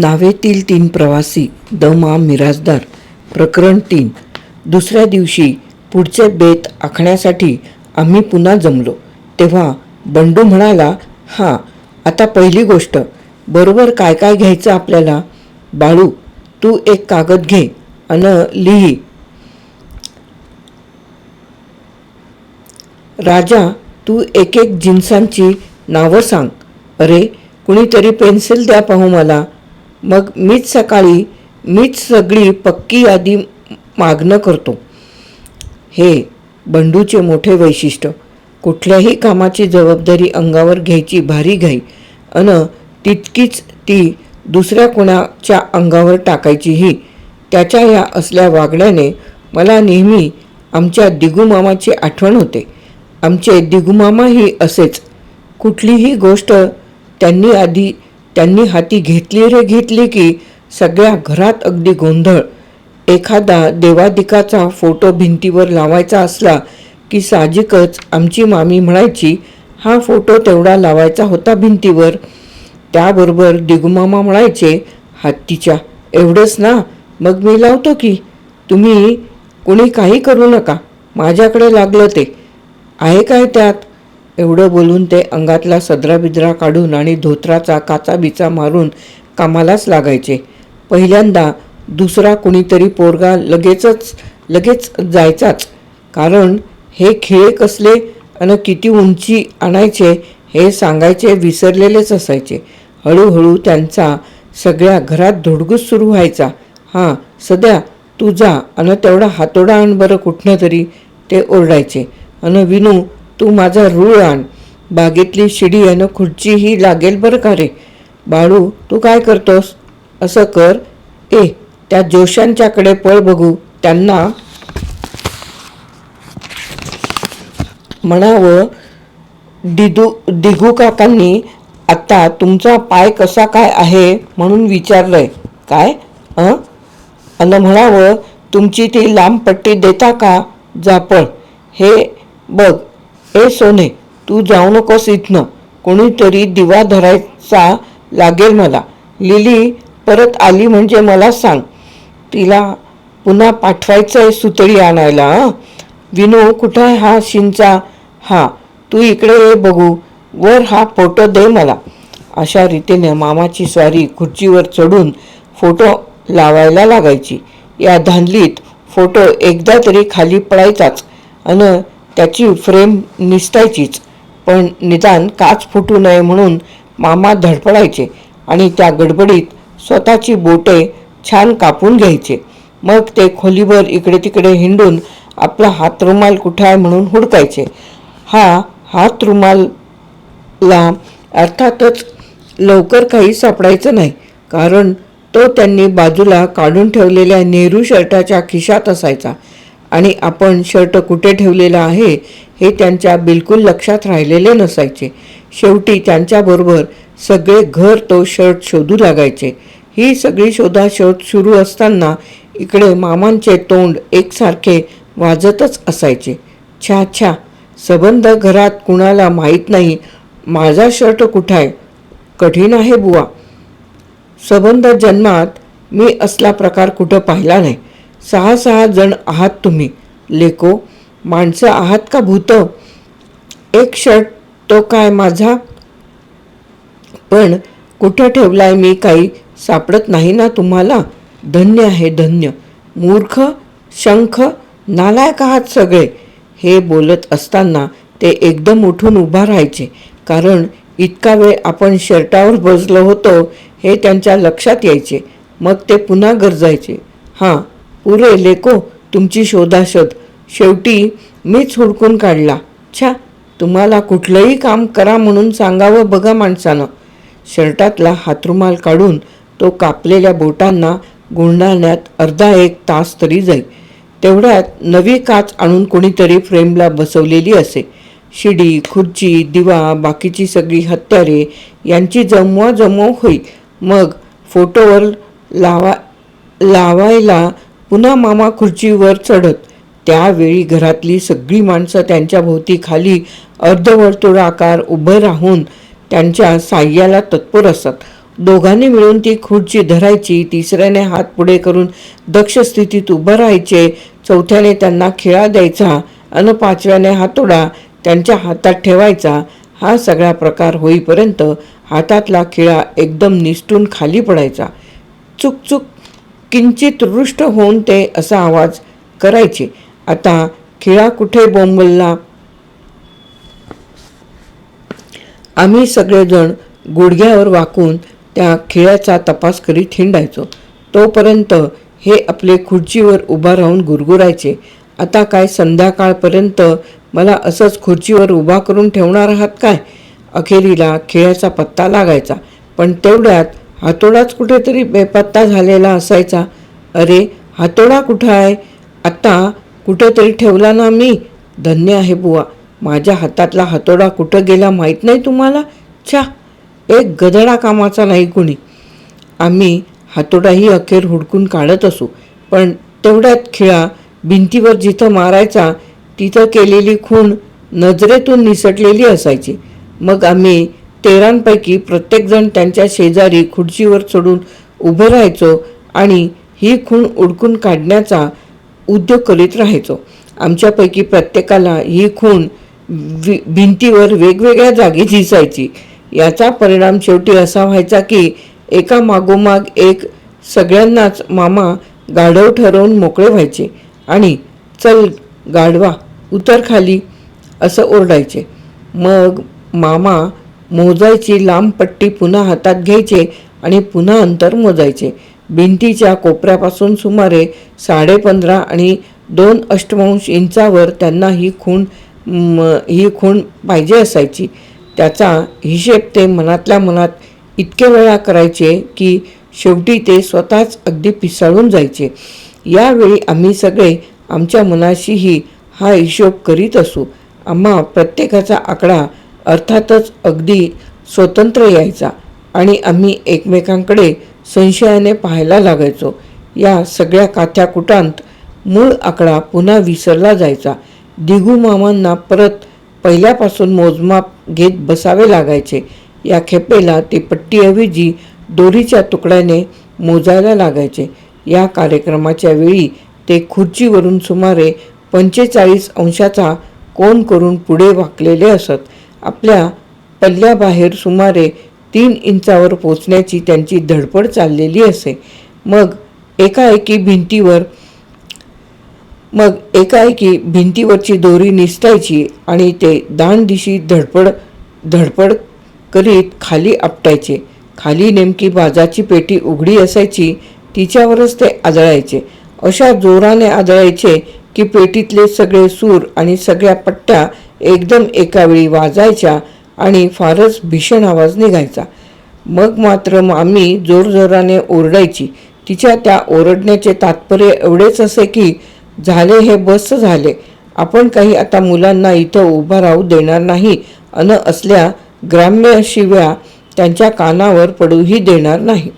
नावेतील तीन प्रवासी द मा मिराजदार प्रकरण तीन. दुसऱ्या दिवशी पुढचे बेत आखण्यासाठी आम्ही पुन्हा जमलो. तेव्हा बंडू म्हणाला हां आता पहिली गोष्ट. बरोबर काय काय घ्यायचं आपल्याला? बाळू तू एक कागद घे अन लिही. राजा तू एक एक जिन्सांची नावं सांग. अरे कुणीतरी पेन्सिल द्या पाहू मला. मग मीच सकाळी मीच सगळी पक्की यादी मागणं करतो. हे बंडूचे मोठे वैशिष्ट्य कुठल्याही कामाची जबाबदारी अंगावर घ्यायची भारी घाई अन तितकीच ती दुसऱ्या कोणाच्या अंगावर टाकायचीही त्याच्या या असल्या वागण्याने मला नेहमी आमच्या दिगुमामाची आठवण होते. आमचे दिगुमामाही असेच. कुठलीही गोष्ट त्यांनी आधी त्यांनी हाती घेतली रे घेतली की सगळ्या घरात अगदी गोंधळ. एखादा देवादिकाचा फोटो भिंतीवर लावायचा असला की साहजिकच आमची मामी म्हणायची हा फोटो तेवढा लावायचा होता भिंतीवर. त्याबरोबर दिगुमामा म्हणायचे हत्तीच्या एवढंच ना मग मी लावतो की. तुम्ही कुणी काही करू नका माझ्याकडे लागलं ते. आहे काय त्यात? एवढं बोलून ते अंगातला सदरा बिदरा काढून आणि धोत्राचा काचा बिचा मारून कामालाच लागायचे. पहिल्यांदा दुसरा कुणीतरी पोरगा लगेचच लगेच जायचाच. कारण हे खेळ कसले आणि किती उंची आणायचे हे सांगायचे विसरलेलेच असायचे. हळूहळू त्यांचा सगळ्या घरात धुडगूस सुरू व्हायचा. हां सध्या तू जा आणि तेवढा हातोडा आण बरं कुठनं तरी ते ओरडायचे. आणि विनू तू माझा रूळ आण. बागेतली शिडी आणि खुर्चीही लागेल बरं का रे? बाळू तू काय करतोस? असं कर. ए त्या जोशांच्याकडे पळ बघू. त्यांना म्हणावं दिदू दिगू काकांनी आत्ता तुमचा पाय कसा काय आहे? म्हणून विचारलंय. काय? अं अन म्हणावं तुमची ती लांब पट्टी देता का? जापळ हे बघ ए सोने तू जाऊ नकोस इथनं. कोणीतरी दिवा धरायचा लागेल मला. लिली परत आली म्हणजे मला सांग. तिला पुन्हा पाठवायचं आहे सुतळी आणायला हं? विनू कुठं आहे हा शिंचा? हा तू इकडे ये बघू. वर हा फोटो दे मला. अशा रीतीने मामाची स्वारी खुर्चीवर चढून फोटो लावायला लागायची. या धांदलीत फोटो एकदा तरी खाली पडायचाच. आणि त्याची फ्रेम निसटायचीच पण निदान काच फुटू नये म्हणून मामा धडपडायचे आणि त्या गडबडीत स्वतःची बोटे छान कापून घ्यायचे. मग ते खोलीभर इकडे तिकडे हिंडून आपला हात रुमाल कुठे आहे म्हणून हुडकायचे. हा हात रुमालला अर्थातच लवकर काही सापडायचं नाही कारण तो त्यांनी बाजूला काढून ठेवलेल्या नेहरू शर्टाच्या खिशात असायचा. आणि आपण शर्ट कुठे ठेवलेला आहे हे त्यांच्या बिलकुल लक्षात राहिलेले नसायचे. शेवटी त्यांच्याबरोबर सगळे घर तो शर्ट शोधू लागायचे. ही सगळी शोधा शोध सुरू असताना इकडे मामांचे तोंड एकसारखे वाजतच असायचे. छा छा सबंध घरात कुणाला माहीत नाही माझा शर्ट कुठं आहे कठीण आहे बुवा. सबंध जन्मात मी असला प्रकार कुठं पाहिला नाही. सहा सहा जण आहात तुम्ही. लेको माणसं आहात का भूत? एक शर्ट तो काय माझा? पण कुठं ठेवलाय मी काही सापडत नाही ना तुम्हाला? धन्य आहे धन्य. मूर्ख शंख नालायक आहात सगळे. हे बोलत असताना ते एकदम उठून उभा राहायचे. कारण इतका वेळ आपण शर्टावर बसलो होतो हे त्यांच्या लक्षात यायचे. मग ते पुन्हा गरजायचे. हां उरे लेको तुमची शोधाशोध. शेवटी मीच हुडकून काढला. छा तुम्हाला कुठलंही काम करा म्हणून सांगावं बघा माणसानं. शर्टातला हातरुमाल काढून तो कापलेल्या बोटांना गुंडाळण्यात अर्धा एक तास तरी जाई. तेवढ्यात नवी काच आणून कोणीतरी फ्रेमला बसवलेली असे. शिडी खुर्ची दिवा बाकीची सगळी हत्यारे यांची जमवा जमव होई. मग फोटोवर लावा लावायला पुन्हा मामा खुर्चीवर चढत त्यावेळी घरातली सगळी माणसं त्यांच्या भोवती खाली अर्धवर्तुळाकार उभं राहून त्यांच्या साह्याला तत्पर असत. दोघांनी मिळून ती खुर्ची धरायची तिसऱ्याने हात पुढे करून दक्ष स्थितीत उभं राहायचे. चौथ्याने त्यांना खिळा द्यायचा आणि पाचव्याने हातोडा त्यांच्या हातात ठेवायचा. हा सगळा प्रकार होईपर्यंत हातातला खिळा एकदम निसटून खाली पडायचा. चुकचुक किंचित रुष्ट होऊन ते असा आवाज करायचे. आता खिळा कुठे बोंबलला? आम्ही सगळेजण गुडघ्यावर वाकून त्या खिळ्याचा तपास करीत हिंडायचो. तोपर्यंत हे आपले खुर्चीवर उभा राहून गुरगुरायचे. आता काय संध्याकाळपर्यंत मला असंच खुर्चीवर उभा करून ठेवणार आहात काय? अखेरीला खिळ्याचा पत्ता लागायचा. पण तेवढ्यात हातोडाच कुठेतरी बेपत्ता झालेला असायचा. अरे हातोडा कुठं आहे? आत्ता कुठेतरी ठेवला ना मी. धन्य आहे बुवा. माझ्या हातातला हातोडा कुठं गेला माहीत नाही तुम्हाला? छा एक गधडा कामाचा नाही कुणी. आम्ही हातोडाही अखेर हुडकून काढत असू. पण तेवढ्यात खिळा भिंतीवर जिथं मारायचा तिथं केलेली खूण नजरेतून निसटलेली असायची. मग आम्ही तेरांपैकी प्रत्येकजण त्यांच्या शेजारी खुर्चीवर चढून उभे राहायचो आणि ही खूण उडकून काढण्याचा उद्योग करीत राहायचो. आमच्यापैकी प्रत्येकाला ही खूण वि भिंतीवर वेगवेगळ्या जागी दिसायची. याचा परिणाम शेवटी असा व्हायचा की एका मागोमाग एक सगळ्यांनाच मामा गाढव ठरवून मोकळे व्हायचे आणि चल गाढवा उतर खाली असं ओरडायचे. मग मामा मोजायची लांब पट्टी पुन्हा हातात घ्यायचे आणि पुन्हा अंतर मोजायचे. भिंतीच्या कोपऱ्यापासून सुमारे साडेपंधरा आणि दोन अष्टमांश इंचावर त्यांना ही खूण म, ही खूण पाहिजे असायची. त्याचा हिशेब ते मनातल्या मनात इतके वेळा करायचे की शेवटी ते स्वतःच अगदी पिसाळून जायचे. यावेळी आम्ही सगळे आमच्या मनाशीही हा हिशोब करीत असू. आम्हा प्रत्येकाचा आकडा अर्थातच अगदी स्वतंत्र यायचा आणि आम्ही एकमेकांकडे संशयाने पाहायला लागायचो. या सगळ्या काथ्याकुटांत मूळ आकडा पुन्हा विसरला जायचा. दिगू मामांना परत पहिल्यापासून मोजमाप घेत बसावे लागायचे. या खेपेला ते पट्टीऐवजी दोरीच्या तुकड्याने मोजायला लागायचे. या कार्यक्रमाच्या वेळी ते खुर्चीवरून सुमारे पंचेचाळीस अंशाचा कोन करून पुढे वाकलेले असत. आपल्या पल्ल्याबाहेर सुमारे तीन इंचावर पोचण्याची त्यांची धडपड चाललेली असे. मग एकाएकी भिंतीवर मग एकाएकी भिंतीवरची दोरी निसटायची आणि ते दान दिशी धडपड धडपड करीत खाली आपटायचे. खाली नेमकी बाजाची पेटी उघडी असायची तिच्यावरच ते आदळायचे. अशा जोराने आदळायचे की पेटीतले सगळे सूर आणि सगळ्या पट्ट्या एकदम एकावेळी वाजायच्या आणि फारच भीषण आवाज निघायचा. मग मात्र आम्ही जोरजोराने ओरडायची. तिच्या त्या ओरडण्याचे तात्पर्य एवढेच असे की झाले हे बस झाले. आपण काही आता मुलांना इथं उभा राहू देणार नाही. अन असल्या ग्राम्य शिव्या त्यांच्या कानावर पडूही देणार नाही.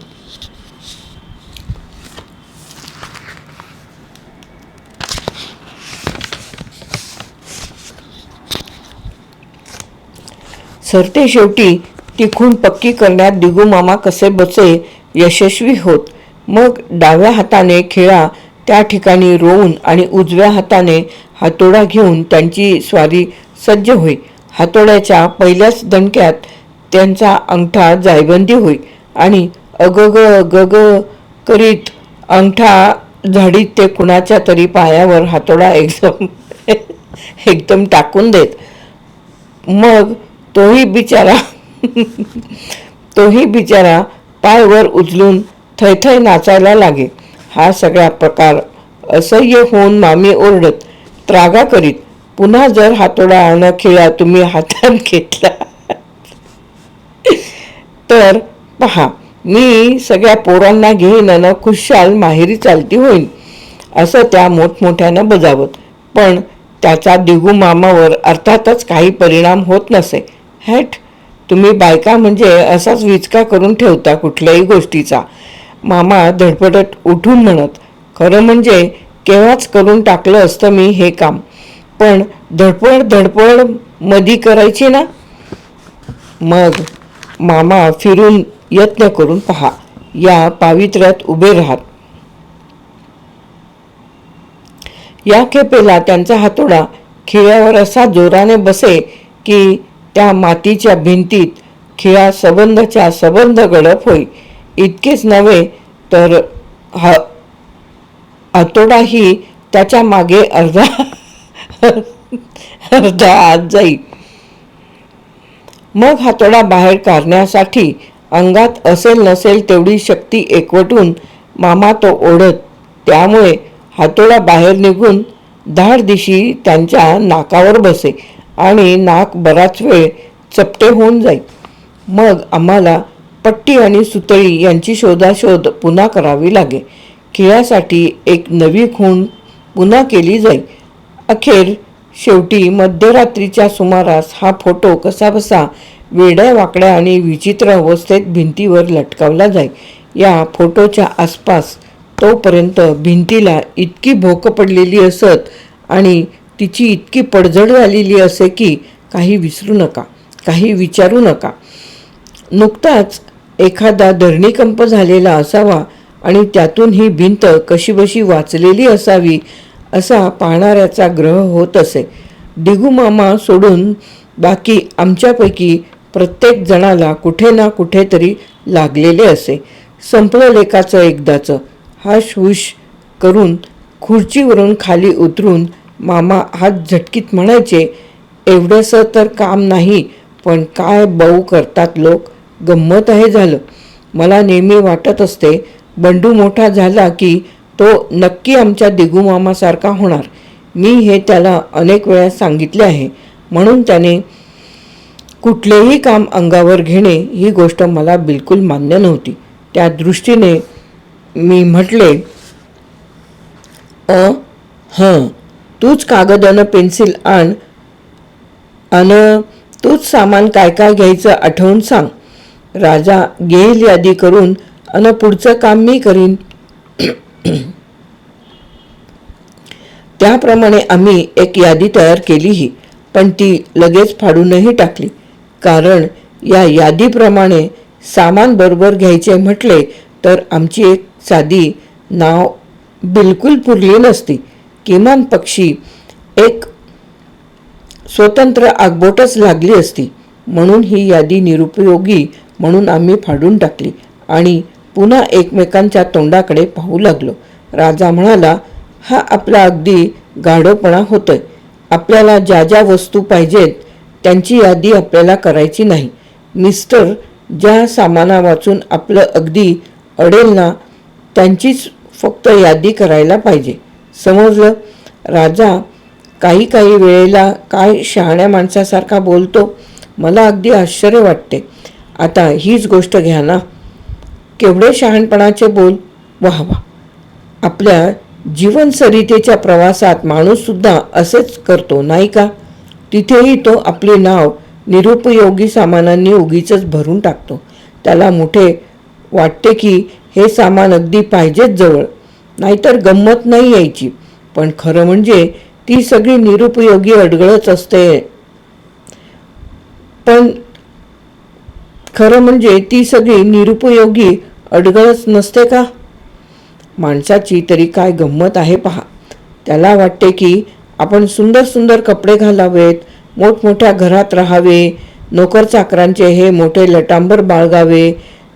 सरते शेवटी ती खूण पक्की करण्यात दिगू मामा कसे बसे यशस्वी होत. मग डाव्या हाताने खेळा त्या ठिकाणी रोवून आणि उजव्या हाताने हातोडा घेऊन त्यांची स्वारी सज्ज होई. हातोड्याच्या पहिल्याच दणक्यात त्यांचा अंगठा जायबंदी होई आणि अगग गग करीत अंगठा झाडीत ते कुणाच्या तरी पायावर हातोडा एकदम एकदम टाकून देत. मग तोही बिचारा तोही बिचारा पाय वर उचलून थैथै नाचायला लागे. हा सगळा प्रकार असह्य होऊन मामी ओरडत त्रागा करीत पुन्हा जर हातोडा न खेळा तुम्ही हातात घेतला. तर पहा मी सगळ्या पोरांना घेईन अन खुशाल माहेरी चालती होईन असं त्या मोठमोठ्यानं बजावत. पण त्याचा दिगू मामावर अर्थातच काही परिणाम होत नसे. हॅट. तुम्ही बायका म्हणजे असाच विचका करून ठेवता कुठल्याही गोष्टीचा. मामा धडपडत उठून म्हणत खरं म्हणजे केव्हाच करून टाकलं असतं मी हे काम. पण धडपड धडपड मधी करायची ना? मग मामा फिरून यत्न करून पहा. या पावित्र्यात उभे राहात या खेपेला त्यांचा हातोडा खिळ्यावर असा जोराने बसे की त्या मातीच्या भिंतीत खिळा सबंधच्या सबंध गडप होई. इतकेच नव्हे तर ह हातोडाही त्याच्यामागे अर्धा अर्धा आत जाई. मग हातोडा बाहेर काढण्यासाठी अंगात असेल नसेल तेवढी शक्ती एकवटून मामा तो ओढत त्यामुळे हातोडा बाहेर निघून धाड दिशी त्यांच्या नाकावर बसे. आणि नाक बराच वेळ चपटे होऊन जाई मग आम्हाला पट्टी आणि सुतळी यांची शोधाशोध पुन्हा करावी लागे. खिळ्यासाठी एक नवी खूण पुन्हा केली जाई अखेर शेवटी मध्यरात्रीच्या सुमारास हा फोटो कसाबसा वेड्या वाकड्या आणि विचित्र अवस्थेत भिंतीवर लटकावला जाई या फोटोच्या आसपास तोपर्यंत भिंतीला इतकी भोक पडलेली असत आणि तिची इतकी पडझड झालेली असे की काही विसरू नका काही विचारू नका. नुकताच एखादा धरणीकंप झालेला असावा आणि त्यातून ही भिंत कशीबशी वाचलेली असावी असा पाहणाऱ्याचा ग्रह होत असे. डिगूमामा सोडून बाकी आमच्यापैकी प्रत्येक जणाला कुठे ना कुठेतरी लागलेले असे. संपलं लेखाचं एकदाचं. हाश हुश करून खुर्चीवरून खाली उतरून मामा हात झटकीत म्हणायचे एवढंसं तर काम नाही पण काय बाऊ करतात लोक? गंमत आहे झालं. मला नेहमी वाटत असते बंडू मोठा झाला की तो नक्की आमच्या दिगूमामासारखा होणार. मी हे त्याला अनेक वेळा सांगितले आहे. म्हणून त्याने कुठलेही काम अंगावर घेणे ही गोष्ट मला बिलकुल मान्य नव्हती. त्या दृष्टीने मी म्हटले अ हं तूच कागद अन पेन्सिल आण. अन तूच सामान काय काय घ्यायचं आठवून सांग. राजा घेईल यादी करून अन पुढचं काम मी करीन. त्याप्रमाणे आम्ही एक यादी तयार केलीही पण ती लगेच फाडूनही टाकली. कारण या यादीप्रमाणे सामान बरोबर घ्यायचे म्हटले तर आमची एक साधी नाव बिलकुल पुरली नसती. किमान पक्षी एक स्वतंत्र आगबोटच लागली असती. म्हणून ही यादी निरुपयोगी म्हणून आम्ही फाडून टाकली आणि पुन्हा एकमेकांच्या तोंडाकडे पाहू लागलो. राजा म्हणाला हा आपला अगदी गाढोपणा होतोय. आपल्याला ज्या ज्या वस्तू पाहिजेत त्यांची यादी आपल्याला करायची नाही. मिस्टर ज्या सामाना वाचून आपलं अगदी अडेल ना त्यांचीच फक्त यादी करायला पाहिजे. समजलं राजा काही काही वेळेला काय शहाण्या माणसासारखा बोलतो मला अगदी आश्चर्य वाटते. आता हीच गोष्ट घ्या ना. केवढे शहाणपणाचे बोल. वाह वा आपल्या जीवनसरितेच्या प्रवासात माणूससुद्धा असेच करतो नाही का? तिथेही तो आपले नाव निरुपयोगी सामानांनी उगीच भरून टाकतो. त्याला मोठे वाटते की हे सामान अगदी पाहिजेच जवळ. नाहीतर गंमत नाही यायची. पण खरं म्हणजे ती सगळी निरुपयोगी अडगळच असते. पण खरं म्हणजे ती सगळी निरुपयोगी अडगळच नसते का? माणसाची तरी काय गंमत आहे पहा. त्याला वाटते की आपण सुंदर सुंदर कपडे घालावेत मोठमोठ्या घरात राहावे नोकर चाकरांचे हे मोठे लटांबर बाळगावे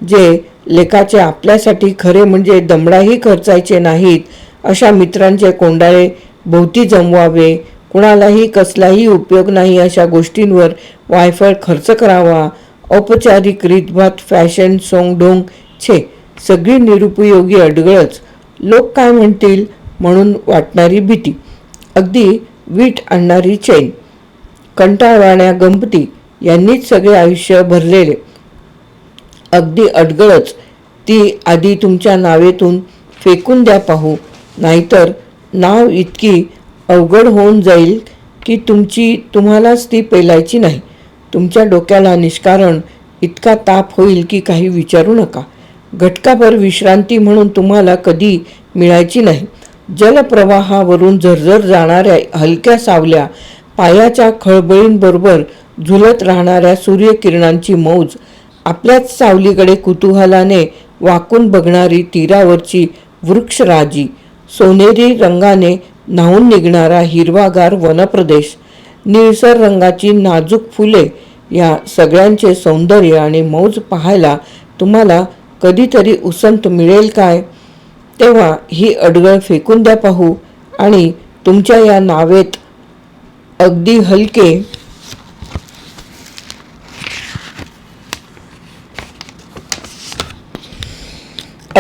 जे लेखाचे आपल्यासाठी खरे म्हणजे दमडाही खर्चायचे नाहीत अशा मित्रांचे कोंडाळे भोवती जमवावे कुणालाही कसलाही उपयोग नाही अशा गोष्टींवर वायफळ खर्च करावा औपचारिक रीतभात फॅशन सोंगढोंग छे सगळी निरुपयोगी अडगळच. लोक काय म्हणतील म्हणून वाटणारी भीती. अगदी वीट आणणारी चैन. कंटाळवाण्या गंमती यांनीच सगळे आयुष्य भरलेले. अगदी अडगळच. ती आधी तुमच्या नावेतून फेकून द्या पाहू. नाहीतर नाव इतकी अवघड होऊन जाईल की तुमची तुम्हालाच ती पेलायची नाही. तुमच्या डोक्याला निष्कारण इतका ताप होईल की काही विचारू नका. घटकाभर विश्रांती म्हणून तुम्हाला कधी मिळायची नाही. जलप्रवाहावरून झरझर जाणाऱ्या हलक्या सावल्या पायाच्या खळबळींबरोबर झुलत राहणाऱ्या सूर्यकिरणांची मौज आपल्याच सावलीकडे कुतूहलाने वाकून बघणारी तीरावरची वृक्षराजी सोनेरी रंगाने न्हावून निघणारा हिरवागार वनप्रदेश निळसर रंगाची नाजूक फुले या सगळ्यांचे सौंदर्य आणि मौज पाहायला तुम्हाला कधीतरी उसंत मिळेल काय? तेव्हा ही अडगळ फेकून द्या पाहू आणि तुमच्या या नावेत अगदी हलके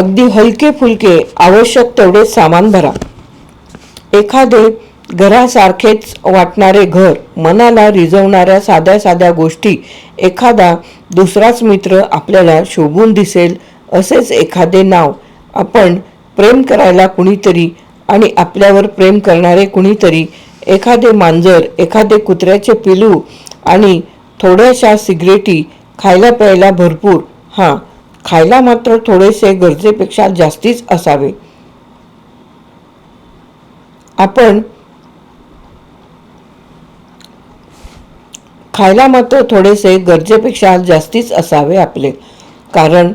अगदी हलके फुलके आवश्यक तेवढे सामान भरा. एखादे घरासारखेच वाटणारे घर मनाला रिझवणाऱ्या साध्या साध्या गोष्टी एखादा दुसराच मित्र आपल्याला शोभून दिसेल असेच एखादे नाव. आपण प्रेम करायला कुणीतरी आणि आपल्यावर प्रेम करणारे कुणीतरी एखादे मांजर एखादे कुत्र्याचे पिलू आणि थोड्याशा सिगरेटी खायला प्यायला भरपूर. हां खायला मात्र थोडेसे गरजेपेक्षा जास्तीच असावे. आपण खायला मात्र थोडेसे गरजेपेक्षा जास्तीच असावे आपले. कारण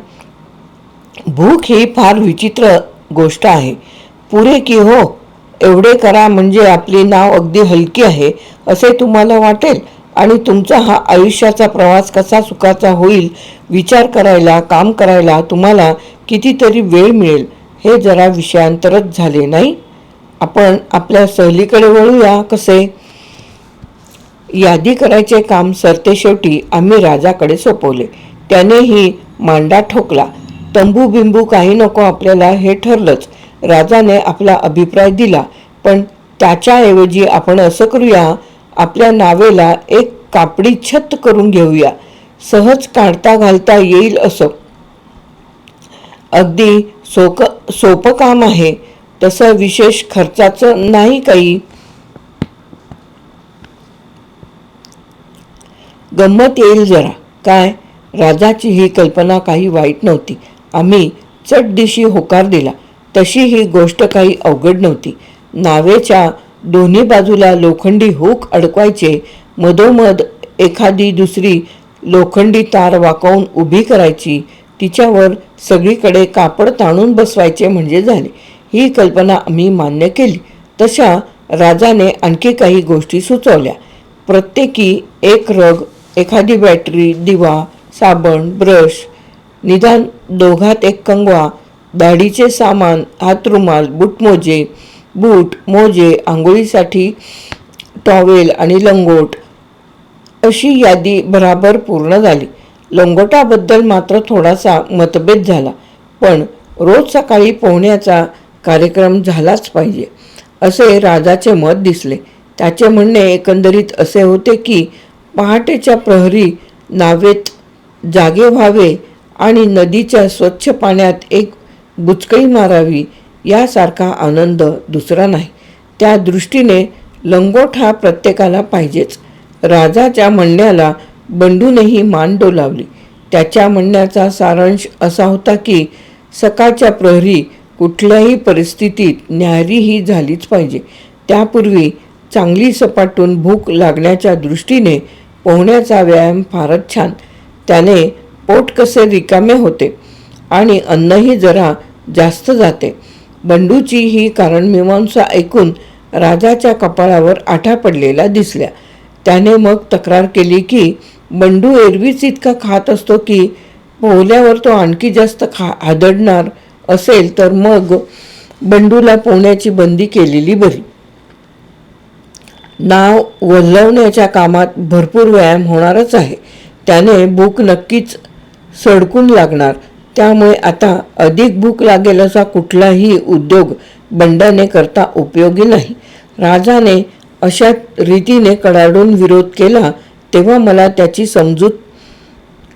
भूक ही फार विचित्र गोष्ट आहे. पुरे की हो एवढे करा म्हणजे आपली नाव अगदी हलकी आहे असे तुम्हाला वाटेल? आणि तुमचा हा आयुष्याचा प्रवास कसा सुखाचा होईल विचार करायला काम करायला तुम्हाला कितीतरी वेळ मिळेल हे जरा विषयांतरच झाले नाही? आपण आपल्या सहलीकडे वळूया कसे? यादी करायचे काम सरते शेवटी आम्ही राजाकडे सोपवले. त्यानेही मांडा ठोकला. तंबू बिंबू काही नको आपल्याला हे ठरलंच. राजाने आपला अभिप्राय दिला. पण त्याच्याऐवजी आपण असं करूया आपल्या नावेला एक कापडी छत करून घेऊया. सहज काढता घालता येईल असं. अगदी सोक सोपं काम आहे. तसं विशेष खर्चाचं नाही काही. गंमत येईल जरा. काय? राजाची ही कल्पना काही वाईट नव्हती. आम्ही चटदिशी होकार दिला. तशी ही गोष्ट काही अवघड नव्हती. नावेच्या दोन्ही बाजूला लोखंडी हुक अडकवायचे मधोमध एखादी दुसरी लोखंडी तार वाकवून उभी करायची तिच्यावर सगळीकडे कापड ताणून बसवायचे म्हणजे झाले. ही कल्पना आम्ही मान्य केली. तशा राजाने आणखी काही गोष्टी सुचवल्या. प्रत्येकी एक रग एखादी बॅटरी दिवा साबण ब्रश निदान दोघात एक कंगवा दाढीचे सामान हातरुमाल बुटमोजे बूट मोजे आंघोळीसाठी टॉवेल आणि लंगोट. अशी यादी बराबर पूर्ण झाली. लंगोटाबद्दल मात्र थोडासा मतभेद झाला पण रोज सकाळी पोहण्याचा कार्यक्रम झालाच पाहिजे असे राजाचे मत दिसले. त्याचे म्हणणे एकंदरीत असे होते की पहाटेच्या प्रहरी नावेत जागे व्हावे आणि नदीच्या स्वच्छ पाण्यात एक बुचकळी मारावी यासारखा आनंद दुसरा नाही. त्या दृष्टीने लंगोट हा प्रत्येकाला पाहिजेच. राजाच्या म्हणण्याला बंडूनही मान डोलावली. त्याच्या म्हणण्याचा सारांश असा होता की सकाळच्या प्रहरी कुठल्याही परिस्थितीत न्याहारी ही झालीच पाहिजे. त्यापूर्वी चांगली सपाटून भूक लागण्याच्या दृष्टीने पोहण्याचा व्यायाम फारच छान. त्याने पोट कसे रिकामे होते आणि अन्नही जरा जास्त जाते. बंडूची ही कारण मीमांसा ऐकून राजाच्या कपाळावर आठा पडलेला दिसल्या. त्याने मग तक्रार केली की बंडू एरवीच इतका खात असतो की पोहल्यावर तो आणखी जास्त खा आदडणार असेल तर मग बंडूला पोहण्याची बंदी केलेली बरी. नाव वल्लवण्याच्या कामात भरपूर व्यायाम होणारच आहे. त्याने भूक नक्कीच सडकून लागणार. त्यामुळे आता अधिक भूक लागेल असा कुठलाही उद्योग बंडाने करता उपयोगी नाही. राजाने अशा रीतीने कडाडून विरोध केला तेव्हा मला त्याची समजूत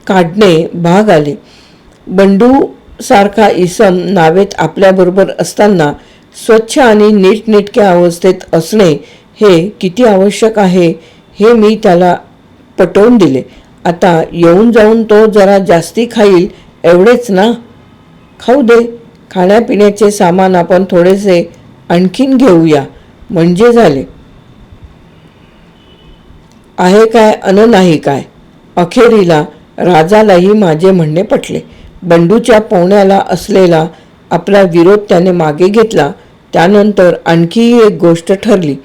काढणे भाग आले. बंडू सारखा इसम नावेत आपल्याबरोबर असताना स्वच्छ आणि नीटनेटक्या अवस्थेत असणे हे किती आवश्यक आहे हे मी त्याला पटवून दिले. आता येऊन जाऊन तो जरा जास्ती खाईल एवढेच ना? खाऊ दे. खाण्यापिण्याचे सामान आपण थोडेसे आणखीन घेऊया. म्हणजे झाले. आहे काय अन नाही काय? अखेरीला राजालाही माझे म्हणणे पटले. बंडूच्या पोहण्याला असलेला आपला विरोध त्याने मागे घेतला. त्यानंतर आणखीही एक गोष्ट ठरली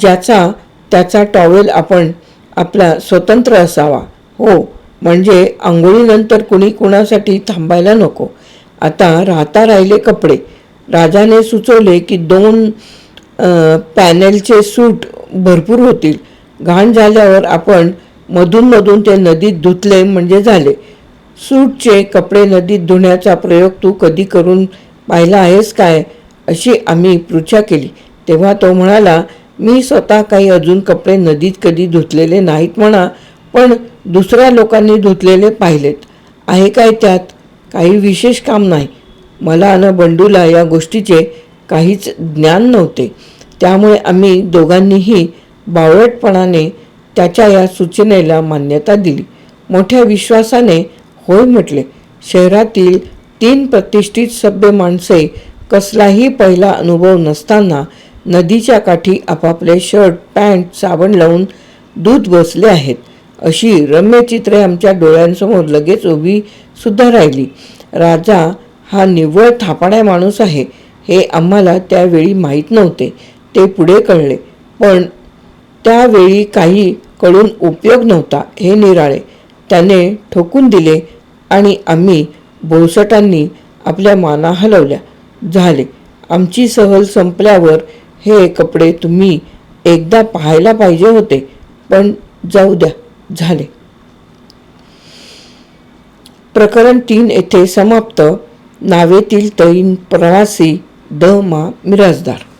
ज्याचा त्याचा टॉवेल आपण आपला स्वतंत्र असावा. हो म्हणजे आंघोळीनंतर कुणी कुणासाठी थांबायला नको. आता राहता राहिले कपडे. राजाने सुचवले की दोन पॅनेलचे सूट भरपूर होतील. घाण झाल्यावर आपण मधूनमधून ते नदीत धुतले म्हणजे झाले. सूटचे कपडे नदीत धुण्याचा प्रयोग तू कधी करून पाहिला आहेस काय? अशी आम्ही पृच्छा केली. तेव्हा तो म्हणाला मी स्वतः काही अजून कपडे नदीत कधी धुतलेले नाहीत म्हणा पण दुसऱ्या लोकांनी धुतलेले पाहिलेत. आहे काय त्यात? काही विशेष काम नाही. मला आणि बंडूला या गोष्टीचे काहीच ज्ञान नव्हते. त्यामुळे आम्ही दोघांनीही बावळटपणाने त्याच्या या सूचनेला मान्यता दिली. मोठ्या विश्वासाने होय म्हटले शहरातील तीन प्रतिष्ठित सभ्य माणसे कसलाही पहिला अनुभव नसताना नदीच्या काठी आपापले शर्ट पॅन्ट साबण लावून दूध बसले आहेत. अशी रम्य चित्रे आमच्या डोळ्यांसमोर लगेच उभी सुद्धा राहिली. राजा हा निव्वळ थापाड्या माणूस आहे हे आम्हाला त्यावेळी माहीत नव्हते ते पुढे कळले. पण त्यावेळी काही कळून उपयोग नव्हता हे निराळे. त्याने ठोकून दिले आणि आम्ही भोसटांनी आपल्या माना हलवल्या. झाले. आमची सहल संपल्यावर हे कपडे तुम्ही एकदा पाहायला पाहिजे होते पण जाऊ द्या. झाले. प्रकरण तीन येथे समाप्त. नावेतील तैन प्रवासी द मा मिराजदार.